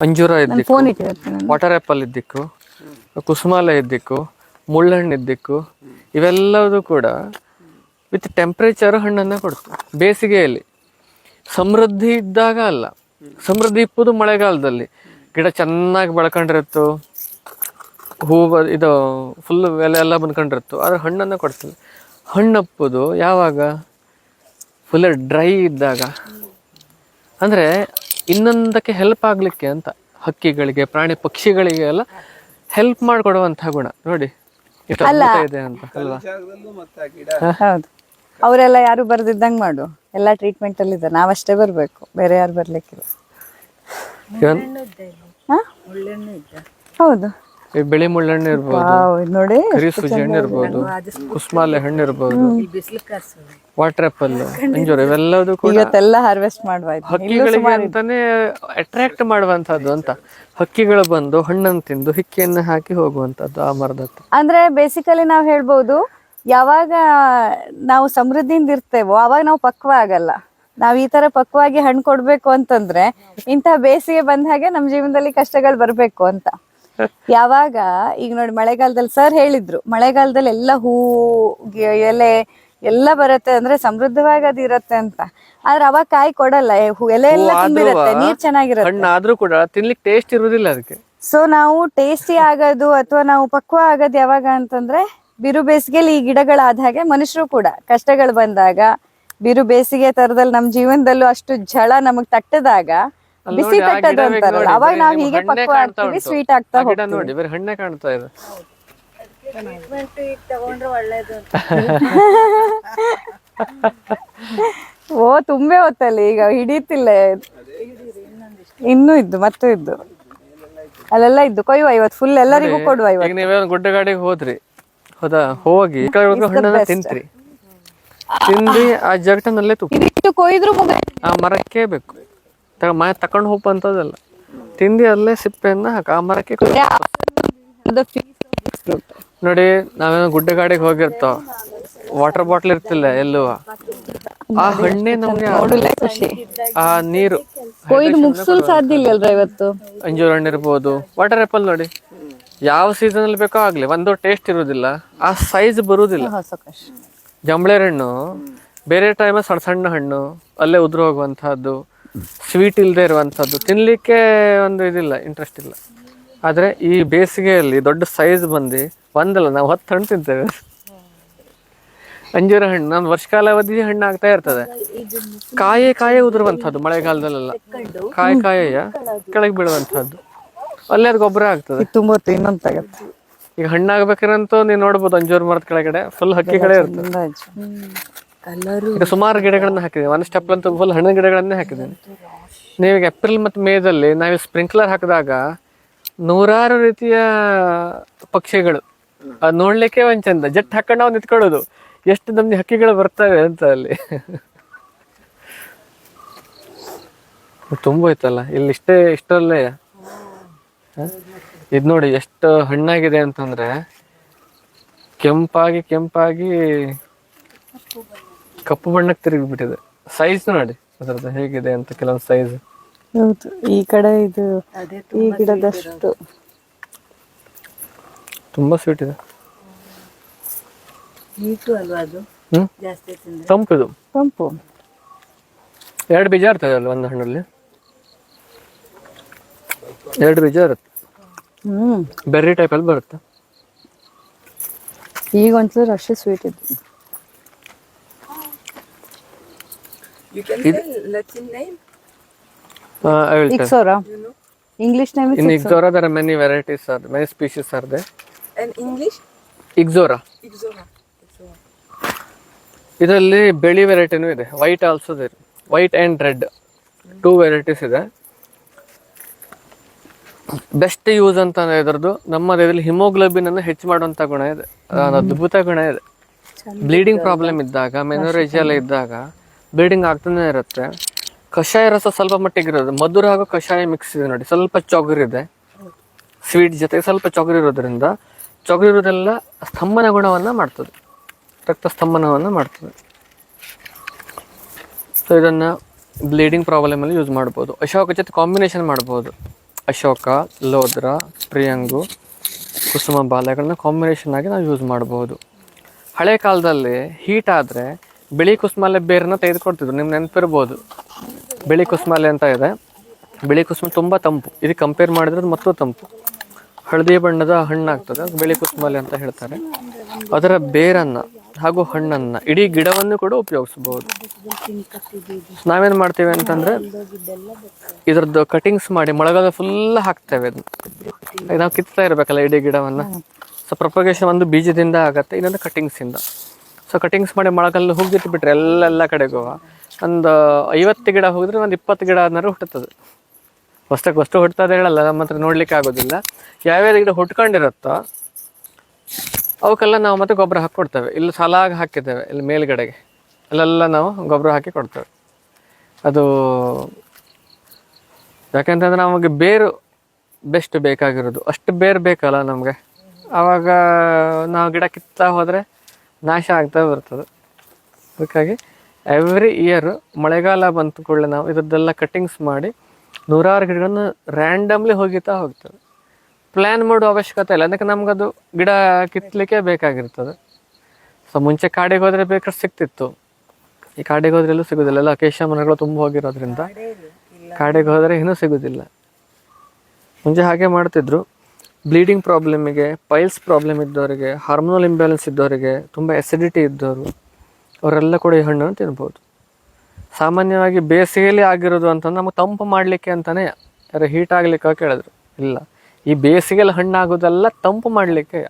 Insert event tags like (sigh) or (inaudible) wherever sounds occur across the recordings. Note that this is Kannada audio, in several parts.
ಅಂಜೂರ ಇದ್ದಿಕ್ಕು ಫೋನ್ ಇಟ್ಟಿರುತ್ತೆ ನಾನು ವಾಟರ್ ಆಪಲ್ ಇದ್ದಿಕ್ಕು ಕುಸುಮಾಲ ಇದ್ದಿಕ್ಕು ಮುಳ್ಳಹಣ್ಣು ಇದ್ದಿಕ್ಕು ಇವೆಲ್ಲವೂ ಕೂಡ ವಿತ್ ಟೆಂಪ್ರೇಚರ್ ಹಣ್ಣನ್ನು ಕೊಡ್ತು ಬೇಸಿಗೆಯಲ್ಲಿ. ಸಮೃದ್ಧಿ ಇದ್ದಾಗ ಅಲ್ಲ ಸಮೃದ್ಧಿ ಇಪ್ಪುದು ಮಳೆಗಾಲದಲ್ಲಿ. ಗಿಡ ಚೆನ್ನಾಗಿ ಬೆಳ್ಕೊಂಡಿರುತ್ತು ಹೂ ಇದು ಫುಲ್ ಎಲೆ ಎಲ್ಲ ಬಂದ್ಕೊಂಡಿರುತ್ತು ಆದರೆ ಹಣ್ಣನ್ನು ಕೊಡ್ತೀವಿ ಹಣ್ಣಪ್ಪುದು ಯಾವಾಗ? ಫುಲ್ ಡ್ರೈ ಇದ್ದಾಗ. ಅಂದ್ರೆ ಇನ್ನೊಂದಕ್ಕೆ ಹೆಲ್ಪ್ ಆಗ್ಲಿಕ್ಕೆ ಅಂತ. ಹಕ್ಕಿಗಳಿಗೆ ಪ್ರಾಣಿ ಪಕ್ಷಿಗಳಿಗೆ ಎಲ್ಲ ಹೆಲ್ಪ್ ಮಾಡಿಕೊಡುವಂತಹ ಗುಣ. ನೋಡಿ ಎಷ್ಟು ಅದ್ಭುತ ಇದೆ ಅಂತ ಅಲ್ವಾ? ಹೌದು. ಅವರೆಲ್ಲ ಯಾರು ಬರ್ದಿದ್ದಂಗ್ ಮಾಡು. ಎಲ್ಲ ಟ್ರೀಟ್ಮೆಂಟ್ ಅಲ್ಲಿ ಇದೆ ನಾವಷ್ಟೇ ಬರ್ಬೇಕು. ಬೇರೆ ಯಾರು ಬರ್ಲಿಕ್ಕಿಲ್ಲ. ಇವನ್ ಹಾ? ಹೌದು. ಈ ಬಿಳಿ ಮುಳ್ಳಣ್ಣ ಇರ್ಬೋದು ನೋಡಿ ಹಣ್ಣು ಇರ್ಬೋದು ಕುಸ್ಮಾಲೆ ಹಣ್ಣು ಇರ್ಬೋದು ವಾಟರ್ ಆಪಲ್ ಅಂಜೂರ ಇವೆಲ್ಲದೂ ಕೂಡ ಇವತ್ತೆಲ್ಲ ಹಾರ್ವೆಸ್ಟ್ ಮಾಡುವಾಯ್ತು ಹಕ್ಕಿಗಳಿಗೆ ಅಂತಾನೆ ಅಟ್ರಾಕ್ಟ್ ಮಾಡುವಂತದ್ದು ಅಂತ. ಹಕ್ಕಿಗಳು ಬಂದು ಹಣ್ಣನ್ನು ತಿಂದು ಹಿಕ್ಕಿಯನ್ನು ಹಾಕಿ ಹೋಗುವಂತದ್ದು ಆ ಮರದ ಅಂದ್ರೆ ಬೇಸಿಕಲಿ ನಾವು ಹೇಳ್ಬೋದು ಯಾವಾಗ ನಾವು ಸಮೃದ್ಧಿಯಿಂದ ಇರ್ತೇವೋ ಅವಾಗ ನಾವು ಪಕ್ವ ಆಗಲ್ಲ. ನಾವ್ ಈ ತರ ಪಕ್ವಾಗಿ ಹಣ್ಣು ಕೊಡ್ಬೇಕು ಅಂತಂದ್ರೆ ಇಂತಹ ಬೇಸಿಗೆ ಬಂದ ಹಾಗೆ ನಮ್ ಜೀವನದಲ್ಲಿ ಕಷ್ಟಗಳು ಬರ್ಬೇಕು ಅಂತ. ಯಾವಾಗ ಈಗ ನೋಡಿ ಮಳೆಗಾಲದಲ್ಲಿ ಸರ್ ಹೇಳಿದ್ರು ಮಳೆಗಾಲದಲ್ಲಿ ಎಲ್ಲ ಹೂ ಎಲೆ ಎಲ್ಲ ಬರುತ್ತೆ ಅಂದ್ರೆ ಸಮೃದ್ಧವಾಗಿ ಅದು ಇರತ್ತೆ ಅಂತ. ಆದ್ರೆ ಅವಾಗ ಕಾಯಿ ಕೊಡಲ್ಲ ಹೂ ಎಲೆ ಎಲ್ಲ ತುಂಬಿರುತ್ತೆ ನೀರ್ ಚೆನ್ನಾಗಿರುತ್ತೆ. ಕೂಡ ತಿನ್ಲಿಕ್ಕೆ ಟೇಸ್ಟ್ ಇರುವುದಿಲ್ಲ ಅದಕ್ಕೆ. ಸೊ ನಾವು ಟೇಸ್ಟಿ ಆಗೋದು ಅಥವಾ ನಾವು ಪಕ್ವ ಆಗೋದು ಯಾವಾಗ ಅಂತಂದ್ರೆ ಬಿರು ಬೇಸಿಗೆಲಿ ಈ ಗಿಡಗಳಾದ ಹಾಗೆ ಮನುಷ್ಯರು ಕೂಡ ಕಷ್ಟಗಳು ಬಂದಾಗ ಬಿರು ಬೇಸಿಗೆ ತರದಲ್ಲಿ ನಮ್ ಜೀವನದಲ್ಲೂ ಅಷ್ಟು ಝಳ ನಮಗ್ ತಟ್ಟದಾಗ ಬಿಸಿ ನೋಡಿ, ತಟ್ಟದು ಅಂತಾರಲ್ಲ ಅವಾಗ ನಾವ್ ಹೀಗೆ ಪಕ್ವ ಆಗ್ತೀವಿ. ಸ್ವೀಟ್ ಆಗ್ತಾ ಗಿಡ ಹೋಗ್ತೀವಿ. ನೋಡಿ ಬೇರೆ ಹಣ್ಣೆ ಕಾಣ್ತಾ ಇದೆ. ಓ ತುಂಬೆ ಹೊತ್ತಲ್ಲಿ ಈಗ ಹಿಡಿತಿಲ್ಲ. ಇನ್ನೂ ಇದ್ದು ಮತ್ತು ಇದ್ದು. ಅಲ್ಲೆಲ್ಲ ಇದ್ದು ಕೊಯ್ಯುವ ಇವತ್ತು ಫುಲ್ ಎಲ್ಲರಿಗೂ ಕೊಡುವ ಇವತ್ತು. ನೀವೇ ಒಂದು ಗುಡ್ಡ ಗಾಡಿಗೆ ಹೋದ್ರಿ? ಹೌದಾ ಹೋಗಿ ಹಣ್ಣನ್ನ ತಿಂತ್ರಿ. ತಿಂದು ಆ ಜಗಟನಲ್ಲೇ ತುಪ್ಪ. ಇದಿಷ್ಟು ಕೊಯ್ದ್ರು ಆ ಮರಕ್ಕೆ ಬೇಕು. ಮನೆ ತಕೊಂಡು ಹೋಪ್ ಅಂತದಲ್ಲ ತಿಂದು ಅಲ್ಲೇ ಸಿಪ್ಪೆಯನ್ನ ಹಾಕ ಆ ಮರಕ್ಕೆ ನೋಡಿ ನಾವೇನೋ ಗುಡ್ಡ ಗಾಡಿಗೆ ಹೋಗಿರ್ತಾವ ವಾಟರ್ ಬಾಟ್ಲ್ ಇರ್ತಿಲ್ಲ ಎಲ್ಲೂ ಆ ಹಣ್ಣೆ ನಮ್ಗೆ ಆ- ಖುಷಿ. ಆ ನೀರು. ಕೊಯ್ದು ಮುಗಿಸಲು ಸಾಧ್ಯ ಇಲ್ಲ ಇವತ್ತು? ಅಂಜೂರ ಹಣ್ಣು ಇರ್ಬೋದು. ವಾಟರ್ ಆಪಲ್ ನೋಡಿ. ಯಾವ ಸೀಸನ್ ಅಲ್ಲಿ ಬೇಕೋ ಆಗ್ಲಿ ಒಂದು ಟೇಸ್ಟ್ ಇರುವುದಿಲ್ಲ ಆ ಸೈಜ್ ಬರುವುದಿಲ್ಲ ಜಂಬಳೆರ ಜಂಬಳೆ ಹಣ್ಣು ಬೇರೆ ಟೈಮ್ ಸಣ್ಣ ಸಣ್ಣ ಹಣ್ಣು ಅಲ್ಲೇ ಉದುರು ಹೋಗುವಂತಹದ್ದು. ಸ್ವೀಟ್ ಇಲ್ಲದೆ ಇರುವಂಥದ್ದು. ತಿನ್ನಲಿಕ್ಕೆ ಒಂದು ಇದಿಲ್ಲ ಇಂಟ್ರೆಸ್ಟ್ ಇಲ್ಲ. ಆದರೆ ಈ ಬೇಸಿಗೆಯಲ್ಲಿ ದೊಡ್ಡ ಸೈಜ್ ಬಂದು ಒಂದಲ್ಲ ನಾವು ಹತ್ತು ಹಣ್ಣು ತಿಂತೇವೆ. ಅಂಜೂರ ಹಣ್ಣು ವರ್ಷ ವರ್ಷಕಾಲಾವಧಿ ಹಣ್ಣು ಆಗ್ತಾ ಇರ್ತದೆ. ಕಾಯಿ ಕಾಯಿ ಉದುರುವಂಥದ್ದು ಮಳೆಗಾಲದಲ್ಲೆಲ್ಲ. ಕಾಯಿ ಕಾಯಿಯ ಕೆಳಗೆ ಬೀಳುವಂಥದ್ದು. ಅಲ್ಲೇ ಅದು ಗೊಬ್ಬರ ಆಗ್ತದೆ. ತುಂಬ ಹೊತ್ತು ಇನ್ನೊಂದು ತಗತ್ತೆ ಈಗ ಹಣ್ಣಾಗಬೇಕಂತೂ ನೀವು ನೋಡ್ಬೋದು ಅಂಜೂರ ಮರದ ಕೆಳಗಡೆ ಫುಲ್ ಹಕ್ಕಿ ಕಡೆ ಇರ್ತದೆ. ಸುಮಾರು ಗಿಡಗಳನ್ನ ಹಾಕಿದೆ ಒಂದು ಸ್ಟೆಪ್ ಅಂತ ಫುಲ್ ಹಣ್ಣಿನ ಗಿಡಗಳನ್ನೇ ಹಾಕಿದ್ದೀನಿ ನೀವೀಗ ಏಪ್ರಿಲ್ ಮತ್ತು ಮೇದಲ್ಲಿ ನಾವು ಸ್ಪ್ರಿಂಕ್ಲರ್ ಹಾಕಿದಾಗ ನೂರಾರು ರೀತಿಯ ಪಕ್ಷಿಗಳು. ಅದು ನೋಡ್ಲಿಕ್ಕೆ ಒಂದ್ ಚಂದ. ಜಟ್ ಹಾಕೊಂಡು ನಾವು ನಿಂತ್ಕೊಳ್ಳೋದು. ಎಷ್ಟು ನಮ್ಗೆ ಹಕ್ಕಿಗಳು ಬರ್ತವೆ ಅಂತ ಅಲ್ಲಿ. ತುಂಬ ಇತ್ತಲ್ಲ? ಇಲ್ಲಿ ಇಷ್ಟೇ ಇಷ್ಟಲ್ಲೇ ಇದು ನೋಡಿ ಎಷ್ಟು ಹಣ್ಣಾಗಿದೆ ಅಂತಂದ್ರೆ ಕೆಂಪಾಗಿ ಕೆಂಪಾಗಿ ಕಪ್ಪು ಬಣ್ಣಕ್ಕೆ ತಿರುಗಿಬಿಟ್ಟಿದೆ. ಸೈಜ್ ನೋಡಿ ಅದರದ್ದು ಹೇಗಿದೆ ಅಂತ ಕೆಲವೊಂದು ಸೈಜ್ ಹೌದು ಈ ಕಡೆ ಇದು ಈ ಗಿಡದಷ್ಟು. ತುಂಬಾ ಸ್ವೀಟ್ ಇದೆ. ಹೀಟು ಅಲ್ವಾ ಅದು? ಹ್ಮ್? ಜಾಸ್ತಿ ತಿಂದ್ರೆ? ತಂಪಿದು ತಂಪು. ಎರಡು ಬೀಜ ಇರ್ತದೆ ಅಲ್ಲ ಒಂದು ಹಣ್ಣಲ್ಲಿ? ಎರಡು ಬೀಜ ಇರುತ್ತೆ ಹ್ಮ್. ಬೆರ್ರಿ ಅಲ್ಲಿ ಬರುತ್ತೆ. ಈಗ ಒಂಚೂರು ಅಷ್ಟೇ ಸ್ವೀಟ್ ಇತ್ತು. You can tell Latin name. I will tell ixora English name in ixora there many varieties are many species are they And English? Ixora Ixora. ಇದರಲ್ಲಿ ಬೆಳಿ ವೆರೈಟಿನೂ ಇದೆ. ವೈಟ್ ಆಲ್ಸೋ ಇದೆ white and red two varieties ಇದೆ. ಬೆಸ್ಟ್ ಯೂಸ್ ಅಂತ ಇದ್ರದ್ದು ನಮ್ಮ ದೇಹದಲ್ಲಿ ಹಿಮೋಗ್ಲೋಬಿನ್ ಅನ್ನು ಹೆಚ್ಚು ಮಾಡುವಂಥ ಗುಣ ಇದೆ. ಅದೊಂದು ಅದ್ಭುತ ಗುಣ ಇದೆ. ಬ್ಲೀಡಿಂಗ್ ಪ್ರಾಬ್ಲಮ್ ಇದ್ದಾಗ ಮೆನೋರೇಜ್ ಎಲ್ಲ ಇದ್ದಾಗ ಬ್ಲೀಡಿಂಗ್ ಆಗ್ತಾನೆ ಇರುತ್ತೆ. ಕಷಾಯ ರಸ ಸ್ವಲ್ಪ ಮಟ್ಟಿಗೆ ಇರೋದು. ಮಧುರ ಹಾಗೂ ಕಷಾಯ ಮಿಕ್ಸ್ ಇದೆ ನೋಡಿ. ಸ್ವಲ್ಪ ಚೊಗರಿದೆ ಸ್ವೀಟ್ ಜೊತೆಗೆ ಸ್ವಲ್ಪ ಚೊಗರಿ ಇರೋದ್ರಿಂದ ಚೊಗರಿ ಇರೋದೆಲ್ಲ ಸ್ತಂಭನ ಗುಣವನ್ನ ಮಾಡ್ತದೆ. ರಕ್ತ ಸ್ತಂಭನವನ್ನು ಮಾಡ್ತದೆ. ಸೊ ಇದನ್ನ ಬ್ಲೀಡಿಂಗ್ ಪ್ರಾಬ್ಲಮ್ ಅಲ್ಲಿ ಯೂಸ್ ಮಾಡ್ಬೋದು. ಅಶೋಕ ಜೊತೆ ಕಾಂಬಿನೇಷನ್ ಮಾಡ್ಬೋದು. ಅಶೋಕ, ಲೋದ್ರ, ಪ್ರಿಯಂಗು, ಕುಸುಮ ಬಾಲೆಗಳನ್ನ ಕಾಂಬಿನೇಷನ್ ಆಗಿ ನಾವು ಯೂಸ್ ಮಾಡ್ಬೋದು. ಹಳೆ ಕಾಲದಲ್ಲಿ ಹೀಟ್ ಆದರೆ ಬಿಳಿ ಕುಸುಮಲೆ ಬೇರನ್ನ ತೆಗೆದುಕೊಡ್ತಿದ್ರು. ನಿಮ್ಗೆ ನೆನಪಿರ್ಬೋದು. ಬಿಳಿ ಕುಸುಮಲೆ ಅಂತ ಇದೆ. ಬಿಳಿ ಕುಸುಮ ತುಂಬ ತಂಪು. ಇದು ಕಂಪೇರ್ ಮಾಡಿದ್ರೆ ಮತ್ತೂ ತಂಪು. ಹಳದಿ ಬಣ್ಣದ ಹಣ್ಣಾಗ್ತದೆ. ಬಿಳಿ ಕುಸುಮಲೆ ಅಂತ ಹೇಳ್ತಾರೆ. ಅದರ ಬೇರನ್ನು ಹಾಗೂ ಹಣ್ಣನ್ನು ಇಡೀ ಗಿಡವನ್ನು ಕೂಡ ಉಪಯೋಗಿಸ್ಬೋದು ನಾವೇನು ಮಾಡ್ತೇವೆ ಅಂತಂದ್ರೆ ಇದ್ರದ್ದು ಕಟಿಂಗ್ಸ್ ಮಾಡಿ ಮೊಳಗಾಲ ಫುಲ್ ಹಾಕ್ತೇವೆ ಅದನ್ನ. ನಾವು ಕಿತ್ತಾ ಇರಬೇಕಲ್ಲ ಇಡೀ ಗಿಡವನ್ನು. ಸೊ ಪ್ರೊಪಗೇಷನ್ ಒಂದು ಬೀಜದಿಂದ ಆಗುತ್ತೆ, ಇನ್ನೊಂದು ಕಟಿಂಗ್ಸಿಂದ ಸೊ ಕಟಿಂಗ್ಸ್ ಮಾಡಿ ಮೊಳಗಲ್ಲು ಹೋಗಿಟ್ಟು ಬಿಟ್ರೆ ಎಲ್ಲೆಲ್ಲ ಎಲ್ಲ ಕಡೆಗೂ ಒಂದು ಐವತ್ತು ಗಿಡ ಹೋಗಿದ್ರೆ ಒಂದು ಇಪ್ಪತ್ತು ಗಿಡ ಅನ್ನೋರು ಹುಟ್ಟುತ್ತದೆ. ಅಷ್ಟಕ್ಕೆ ಅಷ್ಟು ಹುಟ್ಟುತ್ತದೆ ಹೇಳಲ್ಲ, ನಮ್ಮ ಹತ್ರ ನೋಡ್ಲಿಕ್ಕೆ ಆಗೋದಿಲ್ಲ. ಯಾವ್ಯಾವ ಗಿಡ ಹುಟ್ಕೊಂಡಿರುತ್ತೋ ಅವಕ್ಕೆಲ್ಲ ನಾವು ಮತ್ತೆ ಗೊಬ್ಬರ ಹಾಕಿ ಕೊಡ್ತೇವೆ ಇಲ್ಲಿ ಸಾಲಾಗಿ ಹಾಕಿದ್ದೇವೆ, ಇಲ್ಲಿ ಮೇಲ್ಗಡೆಗೆ. ಅಲ್ಲೆಲ್ಲ ನಾವು ಗೊಬ್ಬರ ಹಾಕಿ ಕೊಡ್ತೇವೆ. ಅದು ಯಾಕೆಂತಂದ್ರೆ ನಮಗೆ ಬೇರು ಬೆಸ್ಟ್ ಬೇಕಾಗಿರೋದು. ಅಷ್ಟು ಬೇರು ಬೇಕಲ್ಲ ನಮಗೆ. ಆವಾಗ ನಾವು ಗಿಡ ಕಿತ್ತಾ ಹೋದರೆ ನಾಶ ಆಗ್ತಾ ಬರ್ತದೆ. ಅದಕ್ಕಾಗಿ ಎವ್ರಿ ಇಯರ್ ಮಳೆಗಾಲ ಬಂತು ಕೂಡಲೇ ನಾವು ಇದರದ್ದೆಲ್ಲ ಕಟ್ಟಿಂಗ್ಸ್ ಮಾಡಿ ನೂರಾರು ಗಿಡಗಳನ್ನು ರ್ಯಾಂಡಮ್ಲಿ ಹೋಗಿತಾ ಹೋಗ್ತದೆ ಪ್ಲ್ಯಾನ್ ಮಾಡೋ ಅವಶ್ಯಕತೆ ಇಲ್ಲ. ಅದಕ್ಕೆ ನಮಗದು ಗಿಡ ಕಿತ್ತಲಿಕ್ಕೆ ಬೇಕಾಗಿರ್ತದೆ. ಸೊ ಮುಂಚೆ ಕಾಡಿಗೆ ಹೋದರೆ ಬೇಕಾದ್ರೆ ಸಿಕ್ತಿತ್ತು. ಈ ಕಾಡಿಗೆ ಹೋದ್ರೆ ಎಲ್ಲೂ ಸಿಗೋದಿಲ್ಲ. ಎಲ್ಲ ಅಕೇಶ ಮರಗಳು ತುಂಬ ಹೋಗಿರೋದ್ರಿಂದ ಕಾಡಿಗೆ ಹೋದರೆ ಇನ್ನೂ ಸಿಗೋದಿಲ್ಲ. ಮುಂಚೆ ಹಾಗೆ ಮಾಡ್ತಿದ್ರು. ಬ್ಲೀಡಿಂಗ್ ಪ್ರಾಬ್ಲಮಿಗೆ ಪೈಲ್ಸ್ ಪ್ರಾಬ್ಲಮ್ ಇದ್ದವರಿಗೆ ಹಾರ್ಮೋನಲ್ ಇಂಬ್ಯಾಲೆನ್ಸ್ ಇದ್ದವರಿಗೆ ತುಂಬ ಎಸಿಡಿಟಿ ಇದ್ದವರು ಅವರೆಲ್ಲ ಕೂಡ ಈ ಹಣ್ಣನ್ನು ತಿನ್ಬೋದು. ಸಾಮಾನ್ಯವಾಗಿ ಬೇಸಿಗೆಯಲ್ಲಿ ಆಗಿರೋದು ಅಂತಂದ್ರೆ ನಮಗೆ ತಂಪು ಮಾಡಲಿಕ್ಕೆ ಅಂತಲೇ ಯಾರು ಹೀಟ್ ಆಗಲಿಕ್ಕೆ ಕೇಳಿದ್ರು. ಇಲ್ಲ. ಈ ಬೇಸಿಗೆಯಲ್ಲಿ ಹಣ್ಣಾಗೋದೆಲ್ಲ ತಂಪು ಮಾಡಲಿಕ್ಕೆ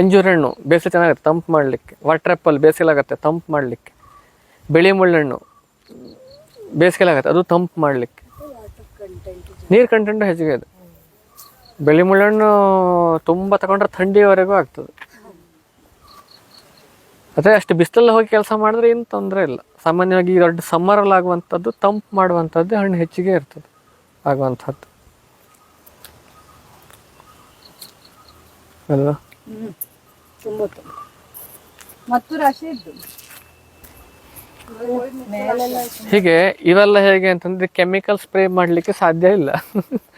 ಅಂಜೂರ ಹಣ್ಣು, ಬೇಸಿಗೆ ಚೆನ್ನಾಗುತ್ತೆ ತಂಪು ಮಾಡಲಿಕ್ಕೆ. ವಾಟರ್ ಆ್ಯಪಲ್ ಬೇಸಿಗೆಲಾಗತ್ತೆ ತಂಪು ಮಾಡಲಿಕ್ಕೆ. ಬಿಳಿ ಮುಳ್ಳಣ್ಣು ಬೇಸಿಗೆಲಾಗತ್ತೆ ಅದು ತಂಪು ಮಾಡಲಿಕ್ಕೆ. ನೀರು ಕಂಟೆಂಟು ಹೆಚ್ಚಿಗೆ ಇದೆ. ಬಿಳಿ ಮುಳ್ಳಣ್ಣು ತುಂಬ ತಗೊಂಡ್ರೆ ಥಂಡಿವರೆಗೂ ಆಗ್ತದೆ. ಅದೇ ಅಷ್ಟು ಬಿಸಿಲಲ್ಲಿ ಹೋಗಿ ಕೆಲಸ ಮಾಡಿದ್ರೆ ಏನು ತೊಂದರೆ ಇಲ್ಲ. ಸಾಮಾನ್ಯವಾಗಿ ದೊಡ್ಡ ಸಮ್ಮರಲ್ಲಿ ಆಗುವಂಥದ್ದು ತಂಪು ಮಾಡುವಂಥದ್ದು ಹಣ್ಣು ಹೆಚ್ಚಿಗೆ ಇರ್ತದೆ ಆಗುವಂಥದ್ದು. ಅಲ್ವಾ? ತುಂಬ ಮತ್ತು ರಾಶಿ ಹೀಗೆ ಇವೆಲ್ಲ ಹೇಗೆ ಅಂತಂದ್ರೆ ಕೆಮಿಕಲ್ ಸ್ಪ್ರೇ ಮಾಡಲಿಕ್ಕೆ ಸಾಧ್ಯ ಇಲ್ಲ. (laughs)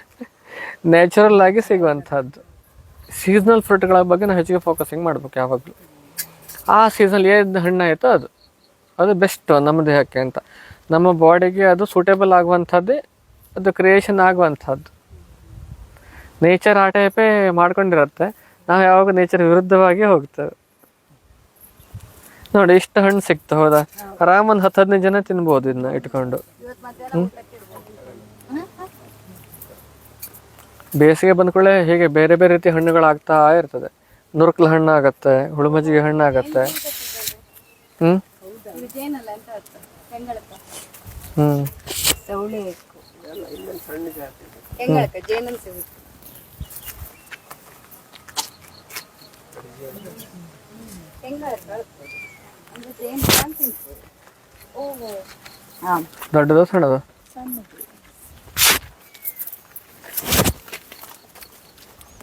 ನ್ಯಾಚುರಲ್ ಆಗಿ ಸಿಗುವಂಥದ್ದು. ಸೀಸ್ನಲ್ ಫ್ರೂಟ್ಗಳ ಬಗ್ಗೆ ನಾವು ಹೆಚ್ಚಿಗೆ ಫೋಕಸಿಂಗ್ ಮಾಡಬೇಕು ಯಾವಾಗಲೂ. ಆ ಸೀಸನ್ ಏನು ಹಣ್ಣು ಆಯಿತೋ ಅದು. ಅದು ಬೆಸ್ಟ್ ನಮ್ಮ ದೇಹಕ್ಕೆ ಅಂತ. ನಮ್ಮ ಬಾಡಿಗೆ ಅದು ಸೂಟೇಬಲ್ ಆಗುವಂಥದ್ದೇ, ಅದು ಕ್ರಿಯೇಷನ್ ಆಗುವಂಥದ್ದು. ನೇಚರ್ ಆ ಟೈಪೇ ಮಾಡ್ಕೊಂಡಿರುತ್ತೆ. ನಾವು ಯಾವಾಗ ನೇಚರ್ ವಿರುದ್ಧವಾಗಿ ಹೋಗ್ತೇವೆ. ನೋಡಿ, ಇಷ್ಟು ಹಣ್ಣು ಸಿಕ್ತು, ಹೌದಾ? ಆರಾಮ್ ಒಂದು ಹತ್ತು ಹದಿನೈದು ಜನ ತಿನ್ಬೋದು ಇದನ್ನ ಇಟ್ಕೊಂಡು. ಹ್ಮ್? ಬೇಸಿಗೆ ಬಂದ ಕೂಡಲೇ ಹೇಗೆ ಬೇರೆ ಬೇರೆ ರೀತಿ ಹಣ್ಣುಗಳು ಆಗ್ತಾ ಇರ್ತದೆ. ನುರುಕ್ಲ ಹಣ್ಣು ಆಗತ್ತೆ ಹುಳುಮಜ್ಜಿಗೆ ಹಣ್ಣು ಆಗತ್ತೆ ಹ್ಞೂ ಹ್ಞೂ ಜೇನನ್ ಸಿಗುತ್ತೆ ಹೆಂಗಳಕ್ಕ ಅಂದ್ರೆ ಜೇನು ಕಾಣ್ ತಿಂತದೆ ಓಹೋ ಹಾಂ ದೊಡ್ಡದು ಸಣ್ಣದು ಸಣ್ಣದು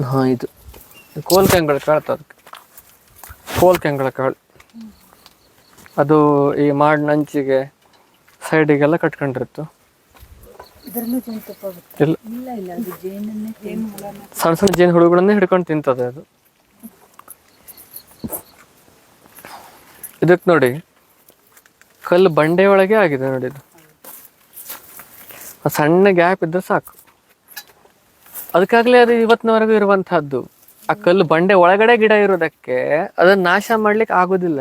ಹಾ ಇದು ಕೋಲ್ ಕೆಂಗಳ ಕಾಳು ಅದಕ್ಕೆ. ಕೋಲ್ ಕೆಂಗಳ ಕಾಳು. ಅದು ಈ ಮಾಡಿನ ಅಂಚಿಗೆ ಸೈಡಿಗೆಲ್ಲ ಕಟ್ಕೊಂಡಿರುತ್ತು. ಇಲ್ಲ. ಸಣ್ಣ ಸಣ್ಣ ಜೇನು ಹುಳುಗಳನ್ನೇ ಹಿಡ್ಕೊಂಡು ತಿಂತದೆ ಅದು. ಇದಕ್ಕೆ ನೋಡಿ ಕಲ್ಲು ಬಂಡೆ ಒಳಗೆ ಆಗಿದೆ ನೋಡಿ ಇದು. ಆ ಸಣ್ಣ ಗ್ಯಾಪ್ ಇದ್ರೆ ಸಾಕು. ಅದಕ್ಕಾಗಲೇ ಅದು ಇವತ್ತಿನವರೆಗೂ ಇರುವಂತಹದ್ದು. ಆ ಕಲ್ಲು ಬಂಡೆ ಒಳಗಡೆ ಗಿಡ ಇರೋದಕ್ಕೆ ಅದನ್ನ ನಾಶ ಮಾಡ್ಲಿಕ್ಕೆ ಆಗೋದಿಲ್ಲ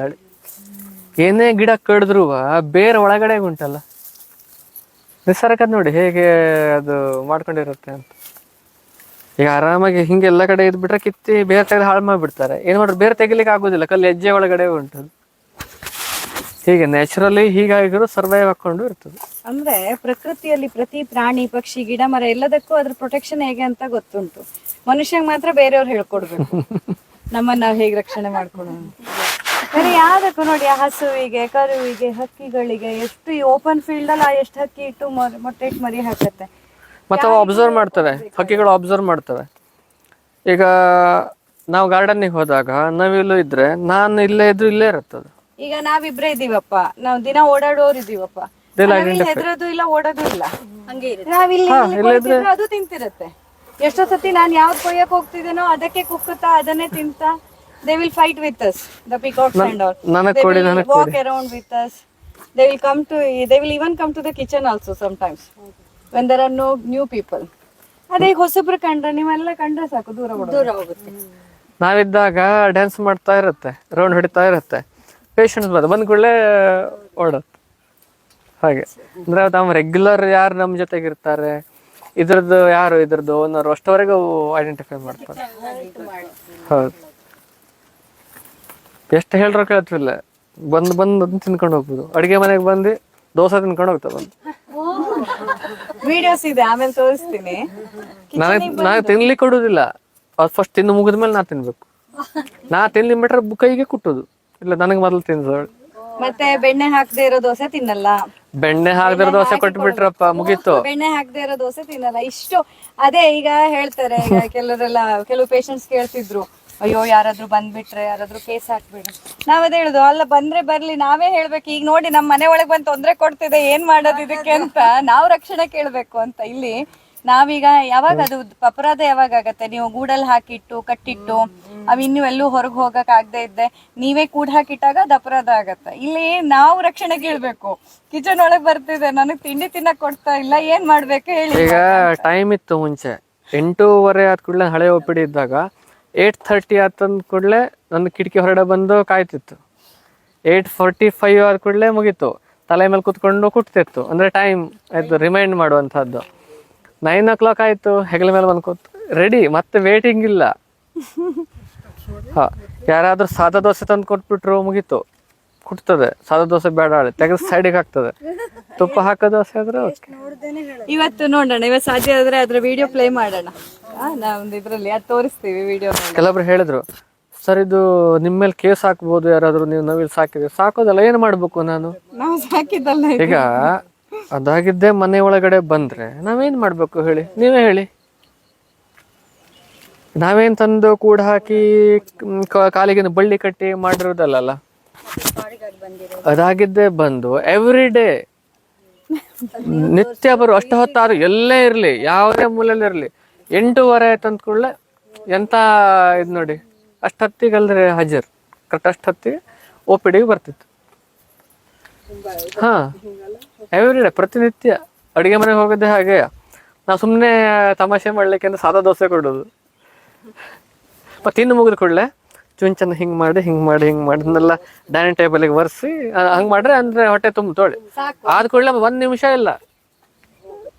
ಏನೇ ಗಿಡ ಕಡಿದ್ರು ಬೇರೆ ಒಳಗಡೆ ಉಂಟಲ್ಲ. ನಿಸರ್ಗ ನೋಡಿ ಹೇಗೆ ಅದು ಮಾಡ್ಕೊಂಡಿರುತ್ತೆ ಅಂತ. ಈಗ ಆರಾಮಾಗಿ ಹಿಂಗೆ ಎಲ್ಲ ಕಡೆ ಇದ್ಬಿಟ್ರೆ ಕಿತ್ತಿ ಬೇರೆ ತೆಗೆದು ಹಾಳು ಮಾಡಿಬಿಡ್ತಾರೆ. ಏನು ಮಾಡ್ರು ಬೇರೆ ತೆಗಿಲಿಕ್ಕೆ ಆಗೋದಿಲ್ಲ, ಕಲ್ಲು ಹೆಜ್ಜೆ ಒಳಗಡೆ ಉಂಟು. ಹೀಗೆ ನ್ಯಾಚುರಲಿ ಹೀಗಾಗಿರೋ ಸರ್ವೈವ್ ಹಾಕೊಂಡು ಇರ್ತದೆ. ಅಂದ್ರೆ ಪ್ರಕೃತಿಯಲ್ಲಿ ಪ್ರತಿ ಪ್ರಾಣಿ ಪಕ್ಷಿ ಗಿಡ ಮರ ಎಲ್ಲದಕ್ಕೂ ಅದ್ರ ಪ್ರೊಟೆಕ್ಷನ್ ಹೇಗೆ ಅಂತ ಗೊತ್ತುಂಟು. ಮನುಷ್ಯಂಗ್ ಮಾತ್ರ ಬೇರೆಯವ್ರು ಹೇಳ್ಕೊಡ್ಬೇಕು. (laughs) ನಮ್ಮನ್ನ ನಾವ್ ಹೇಗೆ ರಕ್ಷಣೆ ಮಾಡ್ಕೊಳ್ಳೋಣ ಬೇರೆ ಯಾವ್ದಕ್ಕೂ ನೋಡಿ ಆ ಹಸುವಿಗೆ ಕರುವಿಗೆ ಹಕ್ಕಿಗಳಿಗೆ ಎಷ್ಟು ಈ ಓಪನ್ ಫೀಲ್ಡ್ ಅಲ್ಲಿ ಎಷ್ಟು ಹಕ್ಕಿ ಇಟ್ಟು ಮೊರ್- ಮೊಟ್ಟೆ ಇಟ್ಟು ಮರಿ ಹಾಕತ್ತೆ. ಮತ್ತೆ ಅವು ಅಬ್ಸರ್ವ್ ಮಾಡ್ತವೆ. ಹಕ್ಕಿಗಳು ಅಬ್ಸರ್ವ್ ಮಾಡ್ತವೆ. ಈಗ ನಾವು ಗಾರ್ಡನ್ನಿಗೆ ಹೋದಾಗ ನವಿಲು ಇದ್ರೆ ನಾನು ಇಲ್ಲೇ ಇದ್ರು ಇಲ್ಲೇ ಇರುತ್ತದು. ಈಗ ನಾವಿಬ್ರೇ ಇದೀವಪ್ಪ. ನಾವ್ ದಿನ ಓಡಾಡೋರು ಇದೀವಪ್ಪ. ಹೆದ್ರದು ಇಲ್ಲ ಓಡೋದು ಇಲ್ಲ. ಹಂಗೆ ಇರುತ್ತೆ. ನಾವಿಲ್ಲಿ ಅದು ತಿಂತಿರತ್ತೆ. ಎಷ್ಟೋ ಸತಿ ನಾನ್ ಯಾವ್ದು ಕೊಯ್ಯಕ್ ಹೋಗ್ತಿದ್ದೇನೋ ಅದಕ್ಕೆ ಕುಕ್ಕುತ್ತಾ ಅದನ್ನೇ ತಿಂತಾ. They will fight with us the peacocks and all walk around with us they will come to they will even come to the kitchen also sometimes when there are no new people ಅದೇ ಈಗ ಹೊಸಬ್ರು ಕಂಡ್ರೆ ನೀವೆಲ್ಲ ಕಂಡ್ರೆ ಸಾಕು ದೂರ. ದೂರ ಹೋಗುತ್ತೆ. ನಾವಿದ್ದಾಗ ಡ್ಯಾನ್ಸ್ ಮಾಡ್ತಾ ಇರುತ್ತೆ ರೌಂಡ್ ಹೊಡಿತಾ ಇರುತ್ತೆ. ಪೇಷಂಟ್ಸ್ ಬಂದು ಬಂದ ಕೂಡಲೇ ಓಡೋದು ಹಾಗೆ. ಅಂದ್ರೆ ನಾವು ರೆಗ್ಯುಲರ್ ಯಾರು ನಮ್ಮ ಜೊತೆಗಿರ್ತಾರೆ ಇದ್ರದ್ದು ಯಾರು ಇದ್ರದ್ದು ಓನರ್ ಅಷ್ಟವರೆಗೂ ಐಡೆಂಟಿಫೈ ಮಾಡ್ತಾರೆ. ಹೌದು. ಎಷ್ಟು ಹೇಳ್ರೋ ಕೇಳ್ತಿಲ್ಲ ಬಂದು ಬಂದು ಅದನ್ನ ತಿನ್ಕೊಂಡು ಹೋಗ್ಬೋದು. ಅಡಿಗೆ ಮನೆಗೆ ಬಂದು ದೋಸೆ ತಿನ್ಕೊಂಡು ಹೋಗ್ತಾ ಬಂದು. ವಿಡಿಯೋಸ್ ಇದೆ ಆಮೇಲೆ ತೋರಿಸ್ತೀನಿ. ನನಗೆ ನಾ ತಿನ್ಲಿಕ್ಕೆ ಕೊಡೋದಿಲ್ಲ. ಅದು ಫಸ್ಟ್ ತಿಂದು ಮುಗಿದ್ಮೇಲೆ ನಾ ತಿನ್ಬೇಕು. ನಾ ತಿನ್ಲಿ ಬಿಟ್ರೆ ಕೈಗೆ ಕುಟ್ಟುದು. ಇಲ್ಲ ನನಗೆ ಮೊದಲು ತಿನ್ಸೋಳು ಮತ್ತೆ ಬೆಣ್ಣೆ ಹಾಕದೆ ಇರೋ ದೋಸೆ ತಿನ್ನಲ್ಲ. ಬೆಣ್ಣೆ ಹಾಕ್ದಿರೋ ದೋಸೆ ಕೊಟ್ಟು ಬಿಟ್ರಪ್ಪ ಮುಗೀತು. ಬೆಣ್ಣೆ ಹಾಕದೆ ಇರೋ ದೋಸೆ ತಿನ್ನಲ್ಲ. ಇಷ್ಟು ಅದೇ ಈಗ ಹೇಳ್ತಾರೆ ಈಗ ಕೆಲವರೆಲ್ಲ ಕೆಲವು ಪೇಷಂಟ್ಸ್ ಕೇಳ್ತಿದ್ರು ಅಯ್ಯೋ ಯಾರಾದ್ರೂ ಬಂದ್ಬಿಟ್ರೆ ಯಾರಾದ್ರೂ ಕೇಸ್ ಹಾಕ್ಬಿಡ್ರಿ ನಾವ್ ಅದೇ ಹೇಳುದು ಅಲ್ಲ ಬಂದ್ರೆ ಬರ್ಲಿ ನಾವೇ ಹೇಳ್ಬೇಕು. ಈಗ ನೋಡಿ ನಮ್ ಮನೆ ಒಳಗ್ ಬಂದ್ ತೊಂದ್ರೆ ಕೊಡ್ತಿದೆ ಏನ್ ಮಾಡೋದು ಇದಕ್ಕೆ ಅಂತ. ನಾವ್ ರಕ್ಷಣೆ ಕೇಳ್ಬೇಕು ಅಂತ. ಇಲ್ಲಿ ನಾವೀಗ ಯಾವಾಗ ಅದು ಅಪರಾಧ ಯಾವಾಗ ಆಗತ್ತೆ? ನೀವು ಗೂಡಲ್ಲಿ ಹಾಕಿಟ್ಟು ಕಟ್ಟಿಟ್ಟು ಅವ್ ಇನ್ನು ಎಲ್ಲೂ ಹೊರಗೆ ಹೋಗಕ್ ಆಗದೆ ಇದ್ದೆ. ನೀವೇ ಕೂಡ ಹಾಕಿಟ್ಟಾಗ ಅದು ಅಪರಾಧ ಆಗತ್ತೆ. ಇಲ್ಲಿ ನಾವು ರಕ್ಷಣೆ ಕೇಳ್ಬೇಕು. ಕಿಚನ್ ಒಳಗ್ ಬರ್ತಿದೆ. ನನಗ್ ತಿಂಡಿ ತಿನ್ನ ಕೊಡ್ತಾ ಇಲ್ಲ. ಏನ್ ಮಾಡ್ಬೇಕು ಹೇಳಿ? ಈಗ ಟೈಮ್ ಇತ್ತು ಮುಂಚೆ. ಎಂಟೂವರೆ ಆದ ಕೂಡಲೇ ಹಳೆ ಒಪ್ಪಿಡಿ ಇದ್ದಾಗ ಏಟ್ ಥರ್ಟಿ ಆತಂದ ಕೂಡಲೇ ನನ್ನ ಕಿಟಕಿ ಹೊರಡೆ ಬಂದು ಕಾಯ್ತಿತ್ತು. ಏಟ್ ಫೋರ್ಟಿ ಫೈವ್ ಆದ ಕೂಡಲೇ ಮುಗೀತು. ತಲೆ ಮೇಲೆ ಕುತ್ಕೊಂಡು ಕುಟ್ತಿತ್ತು. ಅಂದ್ರೆ ಟೈಮ್ ಆಯ್ತು ರಿಮೈಂಡ್ ಮಾಡುವಂಥದ್ದು. ನೈನ್ ಓ ಕ್ಲಾಕ್ ಆಯ್ತು ಹೆಗಲ ಮೇಲೆ ಬಂದು ಕೂತು. ರೆಡಿ ಮತ್ತೆ ವೇಟಿಂಗ್ ಇಲ್ಲ. (laughs) ಹಾಂ ಯಾರಾದ್ರೂ ಸಾದಾ ದೋಸೆ ತಂದು ಕೊಟ್ಬಿಟ್ರು ಮುಗೀತು. ಕುಟ್ತದೆ. ಸಾದಾ ದೋಸೆ ಬೇಡ ಅಳೆ ತೆಗೆದು ಸೈಡಿಗೆ ಹಾಕ್ತದೆ. ತುಪ್ಪ ಹಾಕೋ ದೋಸೆ ಆದ್ರೆ ಇವತ್ತು ನೋಡೋಣ ಇವತ್ತು ಸಾಧ್ಯ ಆದ್ರೆ ಅದ್ರ ವಿಡಿಯೋ ಪ್ಲೇ ಮಾಡೋಣ. ಆ, ನಾವೊಂದು ಇದ್ರಲ್ಲಿ ಅದು ತೋರಿಸ್ತೀವಿ ವಿಡಿಯೋ ಕೆಲವೊಬ್ರು ಹೇಳಿದ್ರು ಸರ್ ಇದು ನಿಮ್ಮ ಮೇಲೆ ಕೇಸ್ ಹಾಕ್ಬೋದು ಯಾರಾದ್ರೂ ನೀವು ನವಿಲ್ ಸಾಕಿದ್ರೆ. ಸಾಕೋದಲ್ಲ ಏನು ಮಾಡ್ಬೇಕು ನಾನು? ನಾವು ಸಾಕಿದ್ದಲ್ಲ ಈಗ ಅದಾಗಿದ್ದೇ ಮನೆ ಒಳಗಡೆ ಬಂದ್ರೆ ನಾವೇನ್ ಮಾಡ್ಬೇಕು ಹೇಳಿ? ನೀವೇ ಹೇಳಿ. ನಾವೇನ್ ತಂದು ಕೂಡ ಹಾಕಿ ಮ್, ಕ- ಕಾಲಿಗೆ ಬಳ್ಳಿ ಕಟ್ಟಿ ಮಾಡಿರೋದಲ್ಲ ಅದಾಗಿದ್ದೇ ಬಂದು ಎವ್ರಿ ಡೇ ನಿತ್ಯ ಬರು ಅಷ್ಟು ಹೊತ್ತಾರು ಎಲ್ಲೇ ಇರ್ಲಿ ಯಾವುದೇ ಮೂಲೆಯಲ್ಲಿ ಇರ್ಲಿ ಎಂಟೂವರೆ ಆಯ್ತು ಅಂತ ಕೂಡಲೇ ಎಂತ ಇದ್ ನೋಡಿ ಅಷ್ಟು ಹತ್ತಿಗಲ್ದ್ರೆ ಹಾಜರ್. ಕರೆಕ್ಟ್ ಅಷ್ಟು ಹೊತ್ತಿಗೆ ಓ ಪಿ ಡಿಗೆ ಬರ್ತಿತ್ತು. ಹಾ. ಎವ್ರಿ ಡೇ ಪ್ರತಿನಿತ್ಯ ಅಡುಗೆ ಮನೆಗೆ ಹೋಗೋದೇ ಹಾಗೆ. ನಾವು ಸುಮ್ಮನೆ ತಮಾಷೆ ಮಾಡ್ಲಿಕ್ಕೆ ಅಂದ್ರೆ ಸಾದಾ ದೋಸೆ ಕೊಡೋದು. ಮತ್ತೆ ತಿಂದು ಮುಗಿದ ಕೂಡಲೇ ಚುಂಚನ ಹಿಂಗೆ ಮಾಡಿ ಹಿಂಗೆ ಮಾಡಿ ಹಿಂಗೆ ಮಾಡಿ ಅದನ್ನೆಲ್ಲ ಡೈನಿಂಗ್ ಟೇಬಲಿಗೆ ಒರೆಸಿ ಹಂಗ್ ಮಾಡ್ರೆ ಅಂದ್ರೆ ಹೊಟ್ಟೆ ತುಂಬ ತೋಳಿ. ಆದ ಕೂಡಲೇ ಒಂದು ನಿಮಿಷ ಇಲ್ಲ.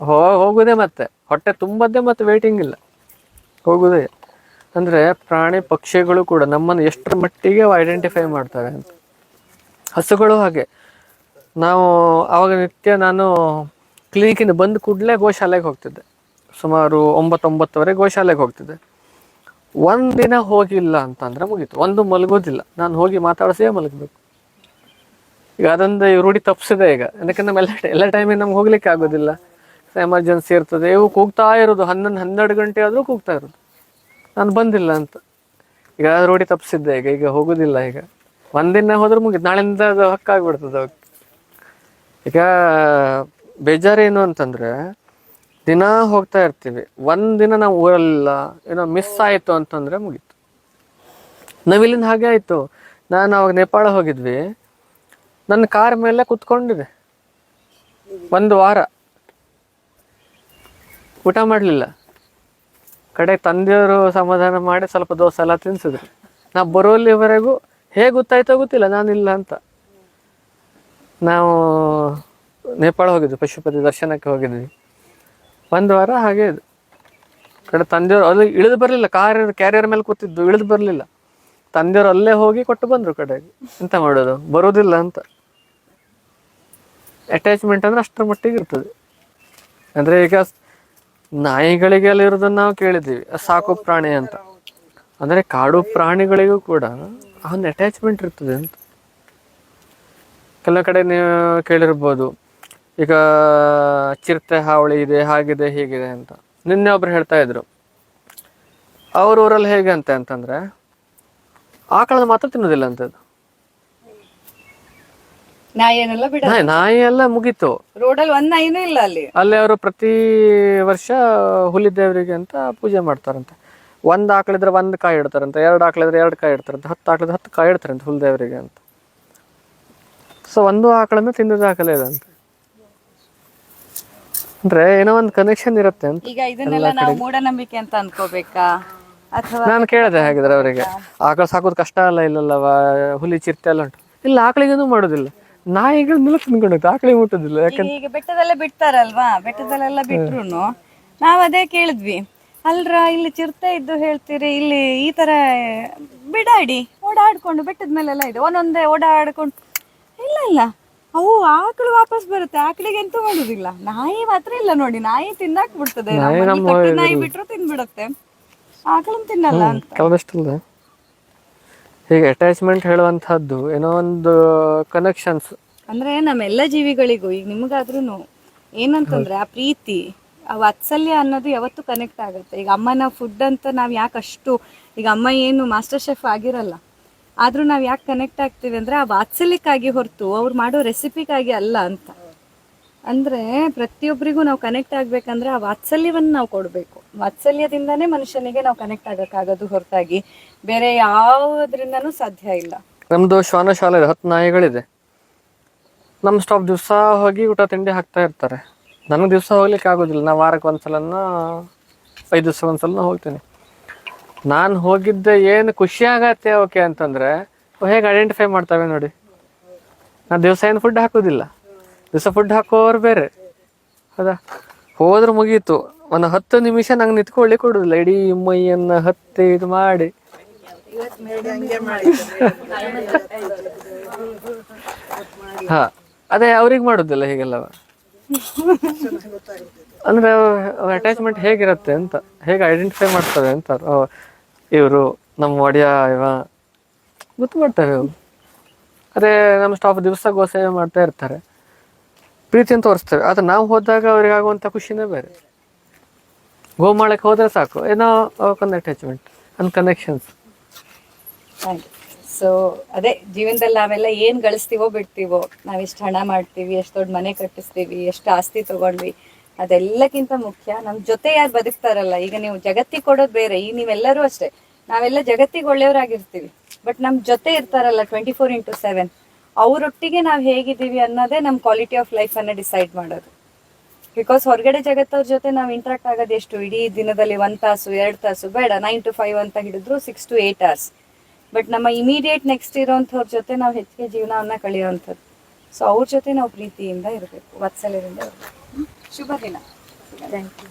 ಹೋ ಹೋಗುದೇ ಮತ್ತೆ. ಹೊಟ್ಟೆ ತುಂಬದ್ದೇ ಮತ್ತೆ ವೇಟಿಂಗ್ ಇಲ್ಲ. ಹೋಗುದೇ. ಅಂದ್ರೆ ಪ್ರಾಣಿ ಪಕ್ಷಿಗಳು ಕೂಡ ನಮ್ಮನ್ನು ಎಷ್ಟರ ಮಟ್ಟಿಗೆ ಐಡೆಂಟಿಫೈ ಮಾಡ್ತವೆ ಅಂತ. ಹಸುಗಳು ಹಾಗೆ. ನಾವು ಆವಾಗ ನಿತ್ಯ ನಾನು ಕ್ಲಿನಿಕ್ಕಿಂದ ಬಂದ ಕೂಡಲೇ ಗೋಶಾಲೆಗೆ ಹೋಗ್ತಿದ್ದೆ. ಸುಮಾರು ಒಂಬತ್ತು ಒಂಬತ್ತುವರೆ ಗೋಶಾಲೆಗೆ ಹೋಗ್ತಿದ್ದೆ. ಒಂದಿನ ಹೋಗಿಲ್ಲ ಅಂತಂದ್ರೆ ಮುಗೀತು. ಒಂದು ಮಲಗೋದಿಲ್ಲ. ನಾನು ಹೋಗಿ ಮಾತಾಡಿಸೇ ಮಲಗಬೇಕು. ಈಗ ಅದೊಂದು ರೂಢಿ ತಪ್ಪಿಸಿದೆ ಈಗ. ಅದಕ್ಕೆ ನಮ್ಮ ಎಲ್ಲ ಎಲ್ಲ ಟೈಮಿಗೆ ನಮ್ಗೆ ಹೋಗ್ಲಿಕ್ಕೆ ಆಗೋದಿಲ್ಲ. ಎಮರ್ಜೆನ್ಸಿ ಇರ್ತದೆ. ಇವು ಕೂಗ್ತಾ ಇರೋದು. ಹನ್ನೊಂದು, ಹನ್ನೆರಡು ಗಂಟೆ ಆದರೂ ಕೂಗ್ತಾ ಇರೋದು. ನಾನು ಬಂದಿಲ್ಲ ಅಂತ. ಈಗ ರೂಢಿ ತಪ್ಪಿಸಿದ್ದೆ ಈಗ. ಈಗ ಹೋಗೋದಿಲ್ಲ ಈಗ. ಒಂದಿನ ಹೋದ್ರೆ ಮುಗಿತು. ನಾಳೆಯಿಂದ ಅದು ಹಕ್ಕಾಗ್ಬಿಡ್ತದೆ ಅವಕ್ಕೆ. ಈಗ ಬೇಜಾರೇನು ಅಂತಂದ್ರೆ, ದಿನ ಹೋಗ್ತಾ ಇರ್ತೀವಿ. ಒಂದಿನ ನಾವು ಊರಲ್ಲಿಲ್ಲ ಏನೋ ಮಿಸ್ ಆಯಿತು ಅಂತಂದ್ರೆ ಮುಗೀತು. ನಾವಿಲ್ಲಿಂದ ಹಾಗೆ ಆಯಿತು. ನಾನು ಅವಾಗ ನೇಪಾಳ ಹೋಗಿದ್ವಿ. ನನ್ನ ಕಾರ್ ಮೇಲೆ ಕುತ್ಕೊಂಡಿದೆ. ಒಂದು ವಾರ. ಊಟ ಮಾಡಲಿಲ್ಲ. ಕಡೆ ತಂದೆಯವರು ಸಮಾಧಾನ ಮಾಡಿ ಸ್ವಲ್ಪ ದೋಸೆ ಎಲ್ಲ ತಿನ್ಸಿದ್ರು. ನಾ ಬರೋಲ್ಲಿವರೆಗೂ ಹೇಗೆ ಗೊತ್ತಾಯ್ತೋ ಗೊತ್ತಿಲ್ಲ, ನಾನಿಲ್ಲ ಅಂತ. ನಾವು ನೇಪಾಳ ಹೋಗಿದ್ವಿ, ಪಶುಪತಿ ದರ್ಶನಕ್ಕೆ ಹೋಗಿದ್ವಿ. ಒಂದು ವಾರ ಹಾಗೆ ಕಡೆ ತಂದೆಯವರು ಅದು ಇಳಿದು ಬರಲಿಲ್ಲ ಕಾರ್ ಕ್ಯಾರಿಯರ್ ಮೇಲೆ ಕೂತಿದ್ದು, ಇಳಿದು ಬರಲಿಲ್ಲ. ತಂದೆಯವರು ಅಲ್ಲೇ ಹೋಗಿ ಕೊಟ್ಟು ಬಂದರು ಕಡೆಗೆ. ಎಂತ ಮಾಡೋದು? ಬರೋದಿಲ್ಲ ಅಂತ. ಅಟ್ಯಾಚ್ಮೆಂಟ್ ಅಂದ್ರೆ ಅಷ್ಟರ ಮಟ್ಟಿಗೆ ಇರ್ತದೆ. ಅಂದ್ರೆ ಈಗ ನಾಯಿಗಳಿಗೆಲ್ಲ ಇರೋದನ್ನ ನಾವು ಕೇಳಿದ್ದೀವಿ ಸಾಕು ಪ್ರಾಣಿ ಅಂತ. ಅಂದ್ರೆ ಕಾಡು ಪ್ರಾಣಿಗಳಿಗೂ ಕೂಡ ಒಂದು ಅಟ್ಯಾಚ್ಮೆಂಟ್ ಇರ್ತದೆ ಅಂತ. ಕೆಲವು ಕಡೆ ನೀವು ಕೇಳಿರ್ಬೋದು. ಈಗ ಚಿರತೆ ಹಾವಳಿ ಇದೆ ಹಾಗಿದೆ ಹೀಗಿದೆ ಅಂತ. ನಿನ್ನೆ ಒಬ್ರು ಹೇಳ್ತಾ ಇದ್ರು. ಅವ್ರ ಊರಲ್ಲಿ ಹೇಗೆ ಅಂತ ಅಂತಂದ್ರೆ ಆಕಳದ ಮಾತ್ರ ತಿನ್ನೋದಿಲ್ಲ ಅಂತ ನಾಯಿ ನಾಯಿ ಎಲ್ಲ ಮುಗೀತು. ರೋಡಲ್ಲಿ ಒಂದ್ ನಾಯಿನೂ ಇಲ್ಲ ಅಲ್ಲಿ. ಅಲ್ಲಿ ಅವರು ಪ್ರತಿ ವರ್ಷ ಹುಲಿ ದೇವರಿಗೆ ಅಂತ ಪೂಜೆ ಮಾಡ್ತಾರಂತೆ. ಒಂದ್ ಆಕಳಿದ್ರೆ ಒಂದ್ ಕಾಯಿ ಇಡ್ತಾರಂತೆ ಎರಡು ಆಕಳಿದ್ರೆ ಎರಡು ಕಾಯಿ ಇಡ್ತಾರಂತೆ ಹತ್ತು ಆಕಳಿದ್ರೆ ಹತ್ತು ಕಾಯಿ ಇಡ್ತಾರಂತೆ ಹುಲಿ ದೇವರಿಗೆ ಅಂತ. ಸೊ ಒಂದು ಆಕಳನ್ನು ತಿಂದು ಹಾಕಲೇ ಇದೆ ಅಂತ. ಅಂದ್ರೆ ಏನೋ ಒಂದು ಕನೆಕ್ಷನ್ ಇರುತ್ತೆ ಅಂತ. ಈಗ ಇದನ್ನೆಲ್ಲ ನಾವು ಮೂಢನಂಬಿಕೆ ಅಂತ ಅನ್ಕೋಬೇಕಾ? ನಾನು ಕೇಳಿದೆ ಹಾಗಿದ್ರೆ ಅವರಿಗೆ. ಆಕಳ ಸಾಕೋದು ಕಷ್ಟ ಅಲ್ಲ ಇಲ್ಲಲ್ಲವ ಹುಲಿ ಚಿರತೆ ಎಲ್ಲ ಉಂಟು. ಇಲ್ಲ ಆಕಳಿಗೇನು ಮಾಡೋದಿಲ್ಲ. ನಾಯಿಗಳನ್ನೆಲ್ಲ ತಿನ್ಕೊಂಡು ಆಕಳಿಗೆ ಮುಟ್ಟೋದಿಲ್ಲ. ಯಾಕಂದ್ರೆ ಈಗ ಈಗ ಬೆಟ್ಟದಲ್ಲೇ ಬಿಡ್ತಾರಲ್ವಾ? ಬೆಟ್ಟದಲ್ಲೆಲ್ಲ ಬಿಟ್ರು ನಾವ್ ಅದೇ ಕೇಳಿದ್ವಿ. ಅಲ್ರ ಇಲ್ಲಿ ಚಿರತೆ ಇದ್ದು ಹೇಳ್ತೀರಿ ಇಲ್ಲಿ ಈ ತರ ಬಿಡಾಡಿ ಓಡಾಡ್ಕೊಂಡು ಬೆಟ್ಟದ ಮೇಲೆಲ್ಲ ಇದೆ. ಒಂದೊಂದೇ ಓಡಾಡ್ಕೊಂಡು ಇಲ್ಲ ಇಲ್ಲ. ಅವು ಆಕಳು ವಾಪಸ್ ಬರುತ್ತೆ. ಆಕಳಿಗೆ ಎಂತೂ ಮಾಡುದಿಲ್ಲ. ನಾಯಿ ಮಾತ್ರ ಇಲ್ಲ ನೋಡಿ. ನಾಯಿ ತಿನ್ನಾಕ್ ಬಿಡ್ತದೆ. ಕಟ್ಟು ನಾಯಿ ಬಿಟ್ರು ತಿನ್ಬಿಡತ್ತೆ. ಆಕಳನ್ ತಿನ್ನಲ್ಲ ಅಂತ. ಕೆಲವಷ್ಟಲ್ಲ ಹೀಗೆ ಅಟ್ಯಾಚ್ಮೆಂಟ್ ಹೇಳುವಂತಹದ್ದು ಏನೋ ಒಂದು ಕನೆಕ್ಷನ್ಸ್ ಅಂದ್ರೆ ನಮ್ಮೆಲ್ಲ ಜೀವಿಗಳಿಗೂ ಈಗ ನಿಮಗಾದ್ರೂ ಏನಂತಂದ್ರೆ ಆ ಪ್ರೀತಿ ಆ ವಾತ್ಸಲ್ಯ ಅನ್ನೋದು ಯಾವತ್ತು ಕನೆಕ್ಟ್ ಆಗುತ್ತೆ. ಈಗ ಅಮ್ಮನ ಫುಡ್ ಅಂತ ನಾವ್ ಯಾಕೆ ಅಷ್ಟು ಈಗ ಅಮ್ಮ ಏನು ಮಾಸ್ಟರ್ ಶೆಫ್ ಆಗಿರಲ್ಲ. ಆದ್ರೂ ನಾವ್ ಯಾಕೆ ಕನೆಕ್ಟ್ ಆಗ್ತೀವಿ ಅಂದ್ರೆ ಆ ವಾತ್ಸಲ್ಯಕ್ಕಾಗಿ ಹೊರತು ಅವ್ರು ಮಾಡೋ ರೆಸಿಪಿಗಾಗಿ ಅಲ್ಲ ಅಂತ. ಅಂದ್ರೆ ಪ್ರತಿಯೊಬ್ಬರಿಗೂ ನಾವು ಕನೆಕ್ಟ್ ಆಗ್ಬೇಕಂದ್ರೆ ಆ ವಾತ್ಸಲ್ಯವನ್ನು ನಾವು ಕೊಡಬೇಕು. ವಾತ್ಸಲ್ಯದಿಂದಾನೇ ಮನುಷ್ಯನಿಗೆ ನಾವು ಕನೆಕ್ಟ್ ಆಗೋಕ್ಕಾಗೋದು ಹೊರತಾಗಿ. ಬೇರೆ ಯಾವುದ್ರಿಂದನೂ ಸಾಧ್ಯ ಇಲ್ಲ. ನಮ್ದು ಶ್ವಾನ ಶಾಲೆ ಹತ್ತು ನಾಯಿಗಳಿದೆ. ನಮ್ಮ ಸ್ಟಾಪ್ ದಿವಸ ಹೋಗಿ ಊಟ ತಿಂಡಿ ಹಾಕ್ತಾ ಇರ್ತಾರೆ. ನನಗೆ ದಿವಸ ಹೋಗ್ಲಿಕ್ಕೆ ಆಗೋದಿಲ್ಲ. ನಾ ವಾರಕ್ಕೆ ಒಂದ್ಸಲನ ಐದು ದಿವಸ ಒಂದ್ಸಲ ಹೋಗ್ತೀನಿ. ನಾನು ಹೋಗಿದ್ದೆ ಏನು ಖುಷಿ ಆಗತ್ತೆ ಓಕೆ ಅಂತಂದ್ರೆ ಹೇಗೆ ಐಡೆಂಟಿಫೈ ಮಾಡ್ತವೆ ನೋಡಿ. ನಾನು ದಿವಸ ಏನು ಫುಡ್ ಹಾಕೋದಿಲ್ಲ. ದಿವಸ ಫುಡ್ ಹಾಕೋರು ಬೇರೆ. ಹೌದಾ? ಹೋದ್ರೆ ಮುಗೀತು. ಒಂದು ಹತ್ತು ನಿಮಿಷ ನಂಗೆ ನಿಂತ್ಕೊಳ್ಳಿ ಕೊಡೋದಿಲ್ಲ. ಇಡೀ ಮೈಯನ್ನು ಹತ್ತಿ ಇದು ಮಾಡಿ. ಹಾಂ, ಅದೇ ಅವ್ರಿಗೆ ಮಾಡೋದಿಲ್ಲ ಹೀಗೆಲ್ಲ. ಅಂದ್ರೆ ಅಟ್ಯಾಚ್ಮೆಂಟ್ ಹೇಗಿರುತ್ತೆ ಅಂತ, ಹೇಗೆ ಐಡೆಂಟಿಫೈ ಮಾಡ್ತಾರೆ ಅಂತ ಇವರು ನಮ್ಮ ಒಡೆಯ, ಇವ, ಗೊತ್ತು ಮಾಡ್ತಾರೆ ಅದೇ ನಮ್ಮ ಸ್ಟಾಫ್ ದಿವಸ ಗೋಸೇವೆ ಮಾಡ್ತಾ ಇರ್ತಾರೆ. ಪ್ರೀತಿಯನ್ನು ತೋರಿಸ್ತೇವೆ ಆದ್ರೆ ನಾವು ಹೋದಾಗ ಅವ್ರಿಗೆ ಖುಷಿನೇ ಬೇರೆ. ಗೋಮಾಳಕ್ಕೆ ಹೋದ್ರೆ ಸಾಕು. ಏನೋ ಅಟ್ಯಾಚ್ಮೆಂಟ್ ಅಂಡ್ ಕನೆಕ್ಷನ್ಸ್ ಸೊ ಅದೇ ಜೀವನದಲ್ಲಿ ನಾವೆಲ್ಲ ಏನ್ ಗಳಿಸ್ತೀವೋ ಬಿಡ್ತೀವೋ, ನಾವ್ ಎಷ್ಟು ಹಣ ಮಾಡ್ತೀವಿ, ಎಷ್ಟು ದೊಡ್ಡ ಮನೆ ಕಟ್ಟಿಸ್ತೀವಿ, ಎಷ್ಟು ಆಸ್ತಿ ತಗೊಂಡ್ವಿ, ಅದೆಲ್ಲಕ್ಕಿಂತ ಮುಖ್ಯ ನಮ್ ಜೊತೆ ಯಾರು ಬದುಕ್ತಾರಲ್ಲ, ಈಗ ನೀವು ಜಗತ್ತಿಗೆ ಕೊಡೋದು ಬೇರೆ ಈ ನೀವೆಲ್ಲರೂ ಅಷ್ಟೇ, ನಾವೆಲ್ಲ ಜಗತ್ತಿಗೆ ಒಳ್ಳೆಯವರಾಗಿರ್ತೀವಿ ಬಟ್ ನಮ್ ಜೊತೆ ಇರ್ತಾರಲ್ಲ ಟ್ವೆಂಟಿ ಫೋರ್ ಇಂಟು ಸೆವೆನ್ ಅವರೊಟ್ಟಿಗೆ ನಾವ್ ಹೇಗಿದ್ದೀವಿ ಅನ್ನೋದೇ ನಮ್ ಕ್ವಾಲಿಟಿ ಆಫ್ ಲೈಫ್ ಅನ್ನ ಡಿಸೈಡ್ ಮಾಡೋದು. ಬಿಕಾಸ್ ಹೊರಗಡೆ ಜಗತ್ತವ್ರ ಜೊತೆ ನಾವು ಇಂಟ್ರಾಕ್ಟ್ ಆಗೋದು ಎಷ್ಟು? ಇಡೀ ದಿನದಲ್ಲಿ ಒಂದ್ ತಾಸು, ಎರಡ್ ತಾಸು, ಬೇಡ ನೈನ್ ಟು ಫೈವ್ ಅಂತ ಹಿಡಿದ್ರು six two eight hours but ನಮ್ಮ ಇಮಿಡಿಯೇಟ್ ನೆಕ್ಸ್ಟ್ ಇರೋಂಥವ್ರ ಜೊತೆ ನಾವು ಹೆಚ್ಚಿಗೆ ಜೀವನವನ್ನ ಕಳೆಯುವಂಥದ್ದು ಸೊ ಅವ್ರ ಜೊತೆ ನಾವು ಪ್ರೀತಿಯಿಂದ ಇರಬೇಕು, ವಾತ್ಸಲ್ಯದಿಂದ ಇರಬೇಕು. ಶುಭ ದಿನ ಥ್ಯಾಂಕ್ ಯು